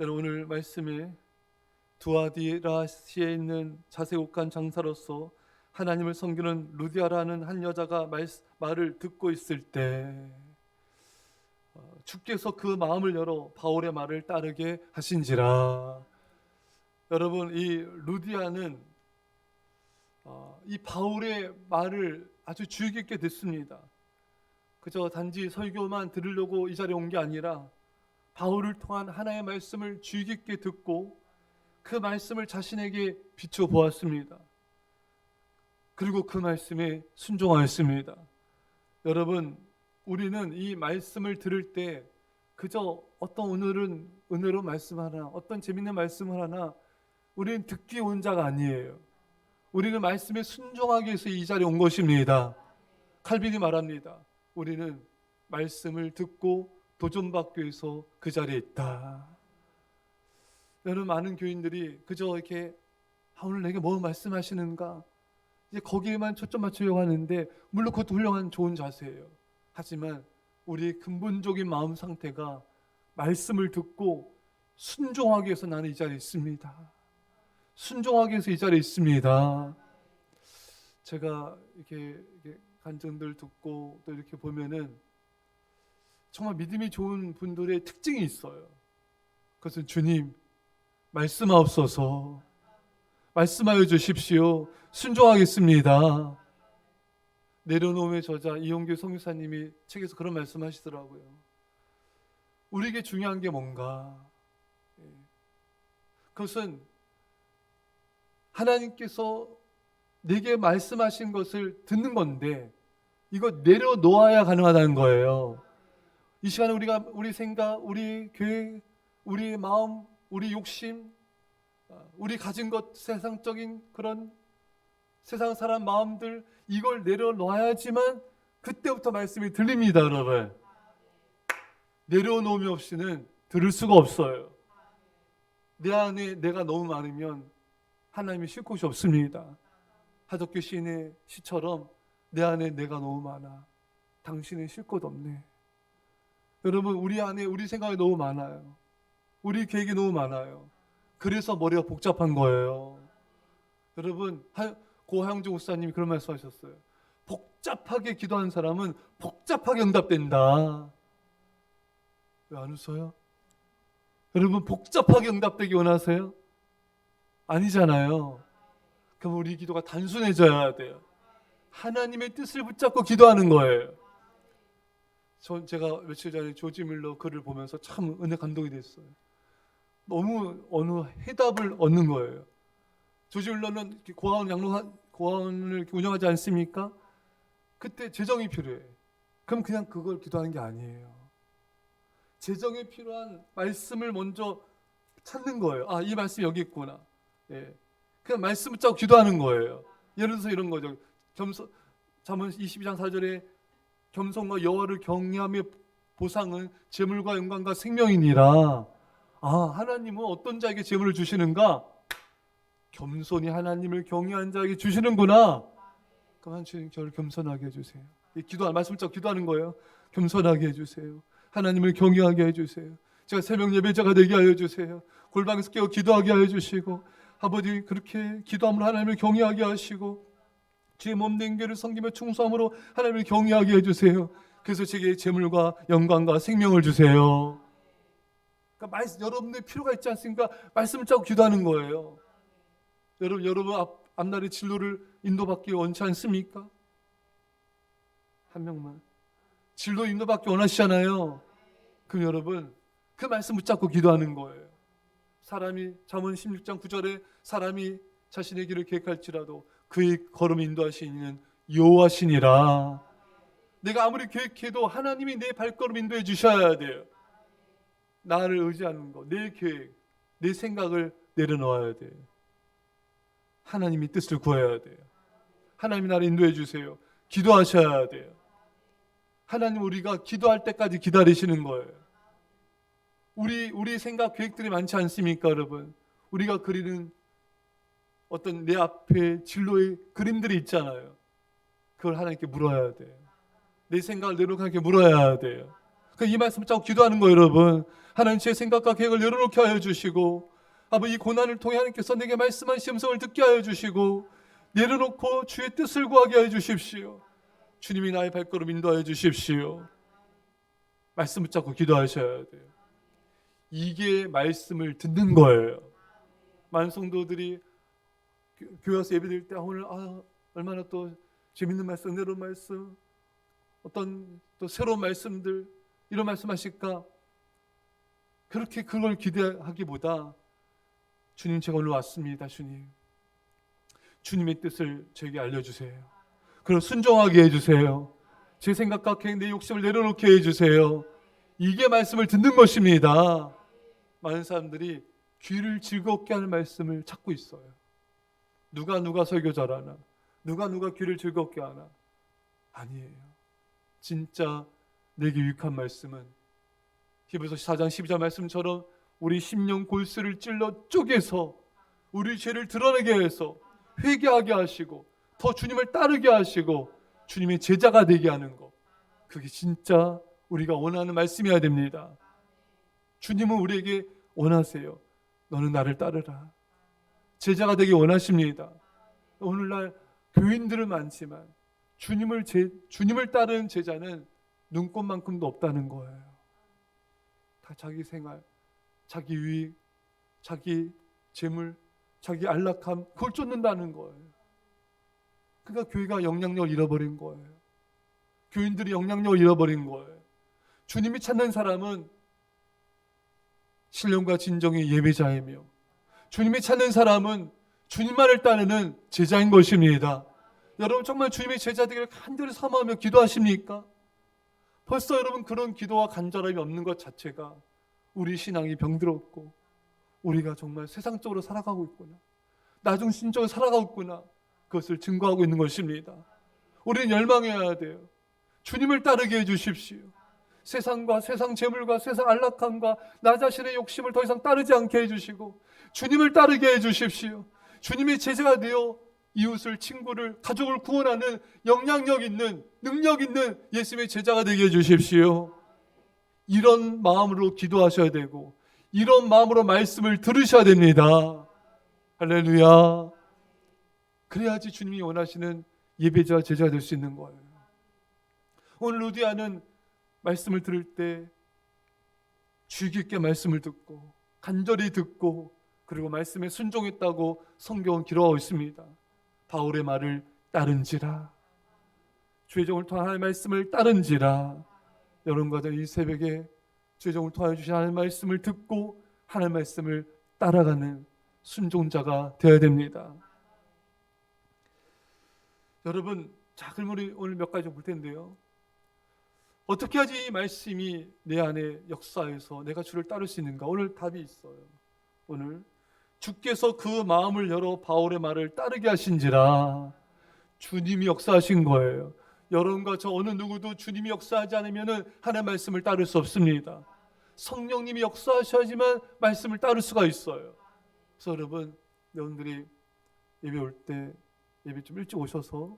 오늘 말씀에 두아디라시에 있는 자세곡한 장사로서 하나님을 섬기는 루디아라는 한 여자가 말, 말을 듣고 있을 때 어, 주께서 그 마음을 열어 바울의 말을 따르게 하신지라 여러분 이 루디아는 어, 이 바울의 말을 아주 주의 깊게 듣습니다. 그저 단지 설교만 들으려고 이 자리에 온 게 아니라 바울을 통한 하나의 말씀을 주의 깊게 듣고 그 말씀을 자신에게 비춰 보았습니다. 그리고 그 말씀에 순종하였습니다. 여러분, 우리는 이 말씀을 들을 때 그저 어떤 오늘은 은혜로 말씀 하나, 어떤 재밌는 말씀을 하나, 우리는 듣기 온 자가 아니에요. 우리는 말씀에 순종하기 위해서 이 자리에 온 것입니다. 칼빈이 말합니다. 우리는 말씀을 듣고 도전받기 위해서 그 자리에 있다. 여러분 많은 교인들이 그저 이렇게 아, 오늘 내게 뭐 말씀하시는가 이제 거기에만 초점 맞추려고 하는데 물론 그것도 훌륭한 좋은 자세예요. 하지만 우리의 근본적인 마음 상태가 말씀을 듣고 순종하기 위해서 나는 이 자리에 있습니다. 순종하기 위해서 이 자리에 있습니다. 제가 이렇게, 이렇게 간증들 듣고 또 이렇게 보면은 정말 믿음이 좋은 분들의 특징이 있어요. 그것은 주님 말씀하옵소서 말씀하여 주십시오. 순종하겠습니다. 내려놓음의 저자 이용규 성교사님이 책에서 그런 말씀하시더라고요. 우리에게 중요한 게 뭔가? 예. 그것은 하나님께서 내게 말씀하신 것을 듣는 건데 이거 내려놓아야 가능하다는 거예요. 이 시간에 우리가 우리 생각, 우리 계획, 우리 마음, 우리 욕심, 어, 우리 가진 것 세상적인 그런 세상 사람 마음들 이걸 내려놔야지만 그때부터 말씀이 들립니다, 여러분. 내려놓음이 없이는 들을 수가 없어요. 내 안에 내가 너무 많으면 하나님이 쉴 곳이 없습니다. 하덕규 시인의 시처럼 내 안에 내가 너무 많아. 당신은 쉴 곳 없네. 여러분 우리 안에 우리 생각이 너무 많아요. 우리 계획이 너무 많아요. 그래서 머리가 복잡한 거예요. 여러분 하- 고하영주 목사님이 그런 말씀하셨어요. 복잡하게 기도하는 사람은 복잡하게 응답된다. 왜 안 웃어요? 여러분 복잡하게 응답되기 원하세요? 아니잖아요. 그럼 우리 기도가 단순해져야 돼요. 하나님의 뜻을 붙잡고 기도하는 거예요. 전 제가 며칠 전에 조지 밀러 글을 보면서 참 은혜 감동이 됐어요. 너무 어느 해답을 얻는 거예요. 조지 밀러는 고아원 양로 고아원을 운영하지 않습니까? 그때 재정이 필요해. 그럼 그냥 그걸 기도하는 게 아니에요. 재정에 필요한 말씀을 먼저 찾는 거예요. 아, 이 말씀 여기 있구나. 예. 그냥 말씀 붙잡고 기도하는 거예요. 예를 들어서 이런 거죠. 겸손 잠언 22장 4절에 겸손과 여호와를 경외함의 보상은 재물과 영광과 생명이니라. 아, 하나님은 어떤 자에게 재물을 주시는가? 겸손히 하나님을 경외한 자에게 주시는구나. 그럼 주님 저를 겸손하게 해주세요. 이 기도 말씀 붙잡고 기도하는 거예요. 겸손하게 해주세요. 하나님을 경외하게 해주세요. 제가 새벽 예배자가 되게 하여 주세요. 골방에서 깨어 기도하게 하여 주시고 아버지 그렇게 기도함으로 하나님을 경외하게 하시고 몸된 교를 섬기며 충성함으로 하나님을 경외하게 해주세요. 그래서 제게 재물과 영광과 생명을 주세요. 그러니까 말씀, 여러분들 필요가 있지 않습니까? 말씀을 짜고 기도하는 거예요. 여러분 여러분 앞, 앞날의 진로를 인도받기 원치 않습니까? 한 명만 진로 인도받기 원하시잖아요. 그럼 여러분 그 말씀 붙잡고 기도하는 거예요. 사람이 잠언 16장 9절에 사람이 자신의 길을 계획할지라도 그의 걸음 인도하시는 여호와시니라. 내가 아무리 계획해도 하나님이 내 발걸음 인도해 주셔야 돼요. 나를 의지하는 거, 내 계획, 내 생각을 내려놓아야 돼요. 하나님이 뜻을 구해야 돼요. 하나님이 나를 인도해 주세요. 기도하셔야 돼요. 하나님 우리가 기도할 때까지 기다리시는 거예요. 우리 우리 생각 계획들이 많지 않습니까, 여러분? 우리가 그리는 어떤 내 앞에 진로의 그림들이 있잖아요. 그걸 하나님께 물어야 돼요. 내 생각을 내려놓고 하나님께 물어야 돼요. 그이 말씀 붙잡고 기도하는 거예요, 여러분. 하나님 제 생각과 계획을 열어놓게 하여 주시고 아버지 이 고난을 통해 하나님께서 내게 말씀하신 음성을 듣게 하여 주시고 내려놓고 주의 뜻을 구하게 하여 주십시오. 주님이 나의 발걸음 인도하여 주십시오. 말씀 붙잡고 기도하셔야 돼요. 이게 말씀을 듣는 거예요. 많은 성도들이 교- 교회 와서 예배 드릴 때 아, 오늘 아, 얼마나 또 재밌는 말씀, 은혜로운 말씀, 어떤 또 새로운 말씀들 이런 말씀하실까? 그렇게 그걸 기대하기보다 주님 제가 오늘 왔습니다, 주님. 주님의 뜻을 저에게 알려주세요. 그럼 순종하게 해주세요. 제 생각과 계획, 내 욕심을 내려놓게 해주세요. 이게 말씀을 듣는 것입니다. 많은 사람들이 귀를 즐겁게 하는 말씀을 찾고 있어요. 누가 누가 설교자라나, 누가 누가 귀를 즐겁게 하나. 아니에요. 진짜 내게 유익한 말씀은 히브리서 4장 12절 말씀처럼 우리 심령 골수를 찔러 쪼개서 우리 죄를 드러내게 해서 회개하게 하시고 더 주님을 따르게 하시고 주님의 제자가 되게 하는 것. 그게 진짜 우리가 원하는 말씀이어야 됩니다. 주님은 우리에게 원하세요. 너는 나를 따르라. 제자가 되기 원하십니다. 오늘날 교인들은 많지만 주님을 제, 주님을 따르는 제자는 눈꽃만큼도 없다는 거예요. 다 자기 생활, 자기 유익, 자기 재물, 자기 안락함 그걸 쫓는다는 거예요. 그러니까 교회가 영향력을 잃어버린 거예요. 교인들이 영향력을 잃어버린 거예요. 주님이 찾는 사람은 신령과 진정의 예배자이며 주님이 찾는 사람은 주님만을 따르는 제자인 것입니다. 여러분 정말 주님의 제자 되기를 간절히 사모하며 기도하십니까? 벌써 여러분 그런 기도와 간절함이 없는 것 자체가 우리 신앙이 병들었고 우리가 정말 세상적으로 살아가고 있구나. 나중신적으로 살아가고 있구나. 그것을 증거하고 있는 것입니다. 우리는 열망해야 돼요. 주님을 따르게 해주십시오. 세상과 세상 재물과 세상 안락함과 나 자신의 욕심을 더 이상 따르지 않게 해주시고 주님을 따르게 해주십시오. 주님의 제자가 되어 이웃을 친구를 가족을 구원하는 영향력 있는 능력 있는 예수님의 제자가 되게 해주십시오. 이런 마음으로 기도하셔야 되고 이런 마음으로 말씀을 들으셔야 됩니다. 할렐루야. 그래야지 주님이 원하시는 예배자 제자가 될 수 있는 거예요. 오늘 루디아는 말씀을 들을 때 주의 깊게 말씀을 듣고 간절히 듣고 그리고 말씀에 순종했다고 성경은 기록하고 있습니다. 바울의 말을 따른지라 주의 종을 통한 하나님의 말씀을 따른지라 여러분과 이 새벽에 주의 종을 통하여 주신 하나님의 말씀을 듣고 하나님의 말씀을 따라가는 순종자가 되어야 됩니다. 여러분, 자, 그럼 우리 오늘 몇 가지 좀볼 텐데요. 어떻게 하지 이 말씀이 내 안에 역사해서 내가 주를 따를 수 있는가? 오늘 답이 있어요. 오늘 주께서 그 마음을 열어 바울의 말을 따르게 하신지라 주님이 역사하신 거예요. 여러분과 저 어느 누구도 주님이 역사하지 않으면 하나님 말씀을 따를 수 없습니다. 성령님이 역사하셔야지만 말씀을 따를 수가 있어요. 그래서 여러분, 여러분들이 예배 올 때 예배 좀 일찍 오셔서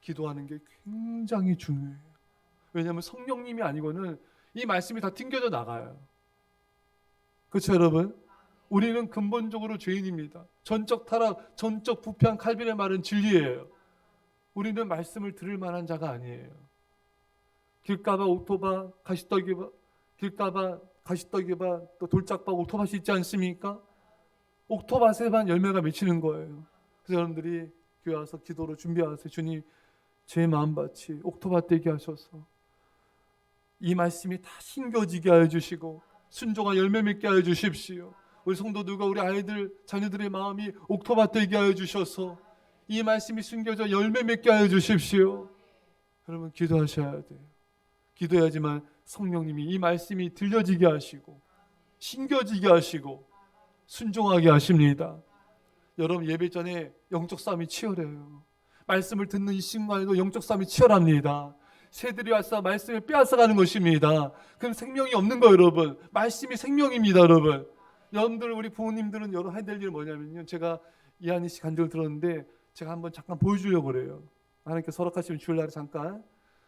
기도하는 게 굉장히 중요해요. 왜냐하면 성령님이 아니고는 이 말씀이 다 튕겨져 나가요. 그렇죠, 여러분? 우리는 근본적으로 죄인입니다. 전적 타락, 전적 부패한 칼빈의 말은 진리예요. 우리는 말씀을 들을 만한 자가 아니에요. 길가봐 오토바 가시떡이바 길가봐 가시떡이바 또 돌짝바 오토밭이 있지 않습니까? 옥토밭에만 열매가 맺히는 거예요. 그래서 여러분들이 교회 와서 기도로 준비하세요. 주님 제 마음밭이 옥토밭 되게 하셔서 이 말씀이 다 신겨지게 하여 주시고 순종한 열매 맺게 하여 주십시오. 우리 성도들과 우리 아이들 자녀들의 마음이 옥토밭 되게 하여 주셔서 이 말씀이 숨겨져 열매 맺게 하여 주십시오. 여러분 기도하셔야 돼요. 기도해야지만 성령님이 이 말씀이 들려지게 하시고 신겨지게 하시고 순종하게 하십니다. 여러분 예배 전에 영적 싸움이 치열해요. 말씀을 듣는 이 순간에도 영적 싸움이 치열합니다. 새들이 와서 말씀을 빼앗아가는 것입니다. 그럼 생명이 없는 거예요, 여러분. 말씀이 생명입니다, 여러분. 여러분들 우리 부모님들은 여러 해야 될 일은 뭐냐면요. 제가 이한희 씨 간증을 들었는데 제가 한번 잠깐 보여주려고 그래요. 하나님께 서락하시면 주일날에 잠깐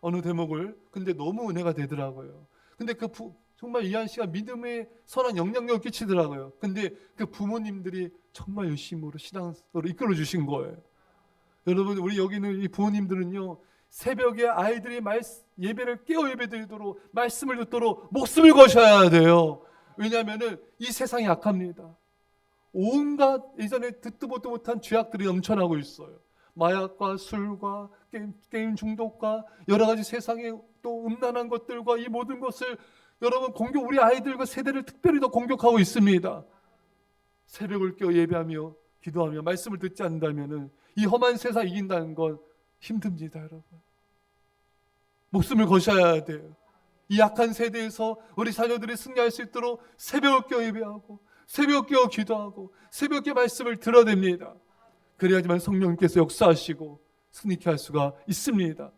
어느 대목을 근데 너무 은혜가 되더라고요. 근데 그 부, 정말 이한 씨가 믿음에 선한 영향력을 끼치더라고요. 근데 그 부모님들이 정말 열심으로 신앙으로 이끌어 주신 거예요. 여러분 우리 여기 있는 이 부모님들은요 새벽에 아이들이 말, 예배를 깨어 예배드리도록 말씀을 듣도록 목숨을 거셔야 돼요. 왜냐하면은 이 세상이 악합니다. 온갖 예전에 듣도 보도 못한 죄악들이 넘쳐나고 있어요. 마약과 술과 게임, 게임 중독과 여러 가지 세상의 또 음란한 것들과 이 모든 것을 여러분 공격 우리 아이들과 세대를 특별히 더 공격하고 있습니다. 새벽을 깨어 예배하며 기도하며 말씀을 듣지 않는다면은 이 험한 세상 이긴다는 건 힘듭니다, 여러분. 목숨을 거셔야 돼요. 이 약한 세대에서 우리 자녀들이 승리할 수 있도록 깨어 예배하고 새벽 깨어 기도하고 새벽에 말씀을 들어냅니다. 그래야지만 성령님께서 역사하시고 승리케 할 수가 있습니다.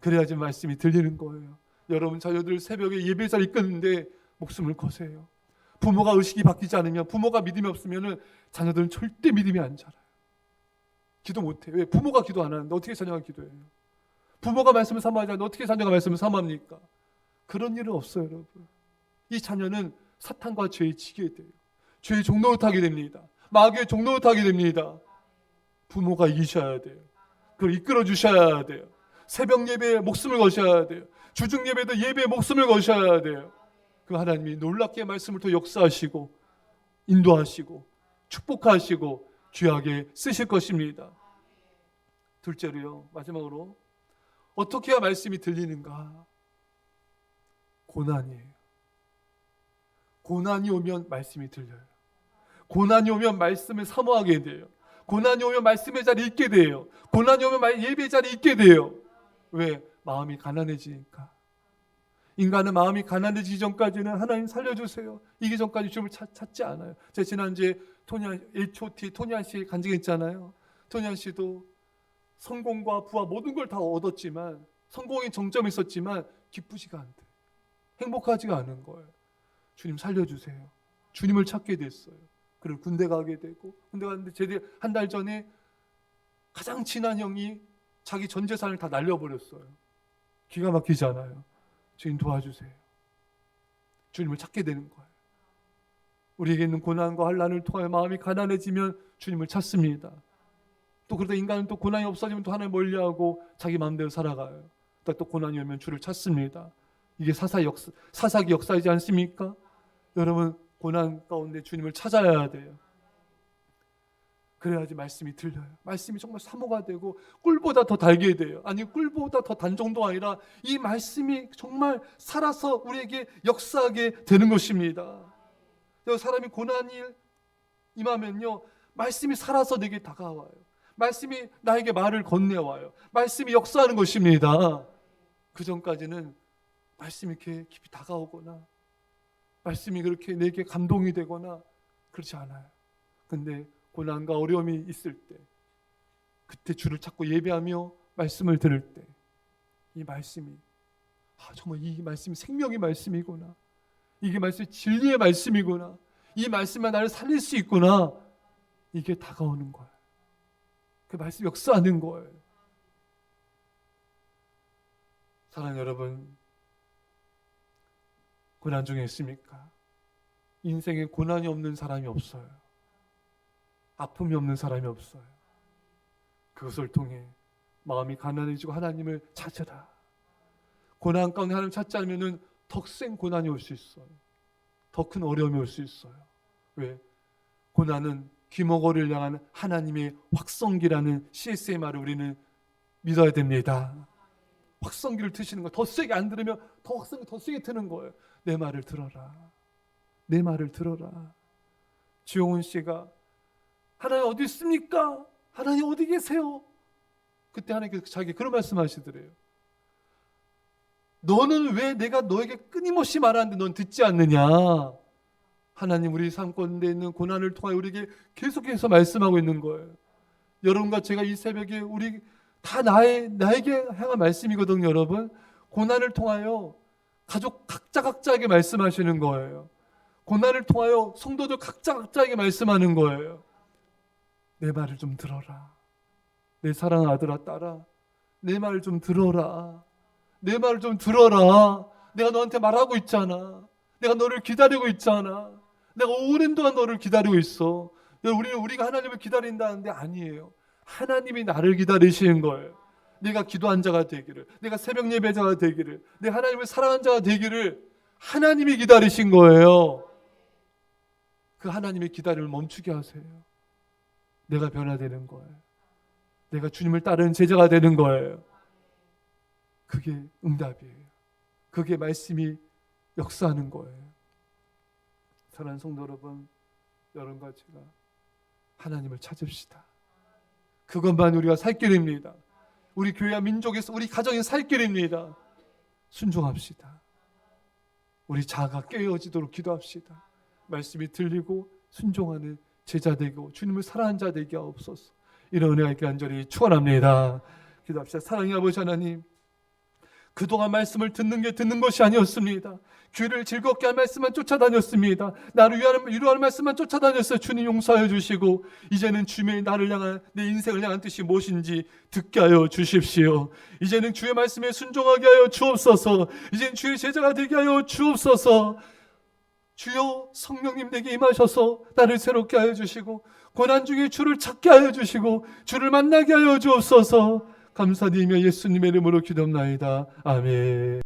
그래야지 말씀이 들리는 거예요. 여러분 자녀들 새벽에 예배자를 이끄는데 목숨을 거세요. 부모가 의식이 바뀌지 않으면 부모가 믿음이 없으면 자녀들은 절대 믿음이 안 자라요. 기도 못해. 왜? 부모가 기도 안 하는데 어떻게 자녀가 기도해요? 부모가 말씀을 삼아야지 하는데 어떻게 자녀가 말씀을 삼합니까? 그런 일은 없어요, 여러분. 이 자녀는 사탄과 죄에 지게 돼요. 죄의 종로를 타게 됩니다. 마귀의 종로를 타게 됩니다. 부모가 이기셔야 돼요. 그걸 이끌어 주셔야 돼요. 새벽 예배에 목숨을 거셔야 돼요. 주중 예배도 예배에 목숨을 거셔야 돼요. 그 하나님이 놀랍게 말씀을 더 역사하시고 인도하시고 축복하시고 귀하게 쓰실 것입니다. 둘째로요. 마지막으로 어떻게 해야 말씀이 들리는가? 고난이에요. 고난이 오면 말씀이 들려요. 고난이 오면 말씀을 사모하게 돼요. 고난이 오면 말씀의 자리에 있게 돼요. 고난이 오면 말- 예배의 자리에 있게 돼요. 왜? 마음이 가난해지니까. 인간은 마음이 가난해지기 전까지는 하나님 살려주세요. 이기 전까지 주님을 찾, 찾지 않아요. 제가 지난주에 토니안, H.O.T. 토니안 씨 간증했잖아요. 토니안 씨도 성공과 부와 모든 걸 다 얻었지만 성공의 정점이 있었지만 기쁘지가 않대. 행복하지가 않은 거예요. 주님 살려주세요. 주님을 찾게 됐어요. 그리고 군대 가게 되고 군대 갔는데 제대 한 달 전에 가장 친한 형이 자기 전 재산을 다 날려버렸어요. 기가 막히지 않아요. 주님 도와주세요. 주님을 찾게 되는 거예요. 우리에게 있는 고난과 환란을 통하여 마음이 가난해지면 주님을 찾습니다. 또 그러다 인간은 또 고난이 없어지면 또 하나님 멀리하고 자기 마음대로 살아가요. 또, 또 고난이 오면 주를 찾습니다. 이게 사사 역사, 사사기 역사이지 않습니까? 여러분 고난 가운데 주님을 찾아야 돼요. 그래야지 말씀이 들려요. 말씀이 정말 사모가 되고 꿀보다 더 달게 돼요. 아니 꿀보다 더 단 정도가 아니라 이 말씀이 정말 살아서 우리에게 역사하게 되는 것입니다. 사람이 고난이 임하면요 말씀이 살아서 내게 다가와요. 말씀이 나에게 말을 건네와요. 말씀이 역사하는 것입니다. 그 전까지는 말씀이 이렇게 깊이 다가오거나 말씀이 그렇게 내게 감동이 되거나 그렇지 않아요. 근데 고난과 어려움이 있을 때 그때 주를 찾고 예배하며 말씀을 들을 때 이 말씀이 아 정말 이 말씀이 생명의 말씀이구나. 이게 말씀이 진리의 말씀이구나. 이 말씀만 나를 살릴 수 있구나. 이게 다가오는 거예요. 그 말씀 역사하는 거예요. 사랑 여러분, 고난 중에 있습니까? 인생에 고난이 없는 사람이 없어요. 아픔이 없는 사람이 없어요. 그것을 통해 마음이 가난해지고 하나님을 찾으라. 고난 가운데 하나님 찾지 않으면 더 센 고난이 올 수 있어요. 더 큰 어려움이 올 수 있어요. 왜? 고난은 귀머거리를 향한 하나님의 확성기라는 CSMR을 우리는 믿어야 됩니다. 확성기를 트시는 거 더 세게 안 들으면 더 확성기 더 세게 트는 거예요. 내 말을 들어라. 내 말을 들어라. 주영훈 씨가 하나님 어디 있습니까? 하나님 어디 계세요? 그때 하나님께서 자기 그런 말씀하시더래요. 너는 왜 내가 너에게 끊임없이 말하는데 넌 듣지 않느냐? 하나님 우리 삶 가운데 있는 고난을 통하여 우리에게 계속해서 말씀하고 있는 거예요. 여러분과 제가 이 새벽에 우리 다 나의 나에게 향한 말씀이거든요, 여러분. 고난을 통하여 가족 각자 각자에게 말씀하시는 거예요. 고난을 통하여 성도들 각자 각자에게 말씀하는 거예요. 내 말을 좀 들어라. 내 사랑하는 아들아 딸아. 내 말을 좀 들어라. 내 말을 좀 들어라. 내가 너한테 말하고 있잖아. 내가 너를 기다리고 있잖아. 내가 오랜 동안 너를 기다리고 있어. 우리는 우리가 하나님을 기다린다는데 아니에요. 하나님이 나를 기다리시는 거예요. 내가 기도한 자가 되기를, 내가 새벽 예배자가 되기를, 내 하나님을 사랑한 자가 되기를 하나님이 기다리신 거예요. 그 하나님의 기다림을 멈추게 하세요. 내가 변화되는 거예요. 내가 주님을 따르는 제자가 되는 거예요. 그게 응답이에요. 그게 말씀이 역사하는 거예요. 사랑하는 성도 여러분, 여러분과 제가 하나님을 찾읍시다. 그것만 우리가 살 길입니다. 우리 교회와 민족에서 우리 가정의 살 길입니다. 순종합시다. 우리 자아가 깨어지도록 기도합시다. 말씀이 들리고 순종하는 제자 되고 주님을 사랑하는 자 되게 하옵소서. 이런 은혜가 있게 간절히 축원합니다. 기도합시다. 사랑의 아버지 하나님. 그동안 말씀을 듣는 게 듣는 것이 아니었습니다. 귀를 즐겁게 할 말씀만 쫓아다녔습니다. 나를 위하는, 위로하는 말씀만 쫓아다녔어요. 주님 용서하여 주시고, 이제는 주님의 나를 향한, 내 인생을 향한 뜻이 무엇인지 듣게 하여 주십시오. 이제는 주의 말씀에 순종하게 하여 주옵소서. 이제는 주의 제자가 되게 하여 주옵소서. 주여 성령님 내게 임하셔서 나를 새롭게 하여 주시고, 고난 중에 주를 찾게 하여 주시고, 주를 만나게 하여 주옵소서. 감사드리며 예수님의 이름으로 기도합나이다. 아멘.